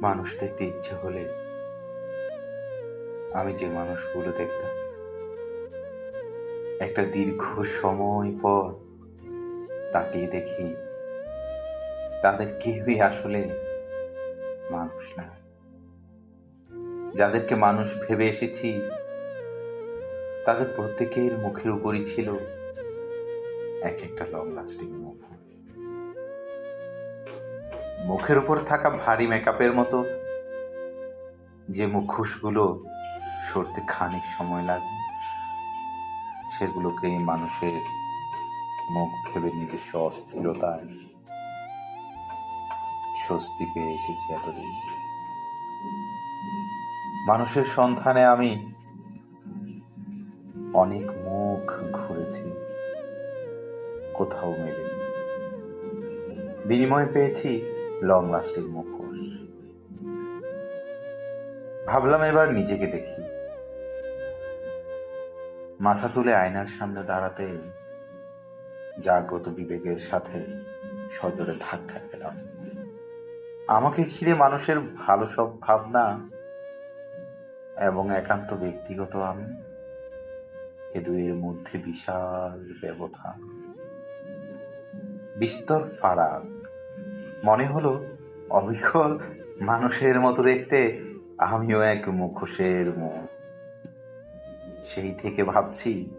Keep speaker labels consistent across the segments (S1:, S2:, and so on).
S1: মানুষ দেখতে ইচ্ছে হলে আমি যে মানুষগুলো দেখতাম। একটা দীর্ঘ সময় পর তাকিয়ে দেখি তাদের কেউই আসলে মানুষ না। যাদেরকে মানুষ ভেবে এসেছি, তাদের প্রত্যেকের মুখের উপরই ছিল এক একটা লং লাস্টিং মুখ। মুখের উপর থাকা ভারী মেকআপের মতো, যে মুখোশগুলো সরতে খানিক সময় লাগে সেগুলোকে মানুষের মুখ ভেবে নিজস্ব অস্থিরতায় স্বস্তি পেয়ে এসেছি এতদিন। মানুষের সন্ধানে আমি অনেক মুখ ঘুরেছি, কোথাও মেলেনি। বিনিময় পেয়েছি লং লাস্টিং মুখোশ। ভাবলাম এবার নিজেকে দেখি। মাথা তুলে আয়নার সামনে দাঁড়াতে জাগ্রত বিবেকের সাথে সজোরে ধাক্কা পেলাম আমাকে ঘিরে মানুষের ভালো সব ভাবনা এবং একান্ত ব্যক্তিগত আমি এ দুয়ের মধ্যে বিশাল ব্যবধান। বিস্তর ফারাক মনে হলো অবিকল মানুষের মতো দেখতে আমিও এক মুখোশের মুখ সেই থেকে ভাবছি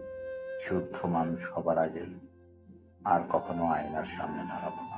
S1: শুদ্ধ মানুষ হবার আগে আর কখনো আয়নার সামনে দাঁড়াবো।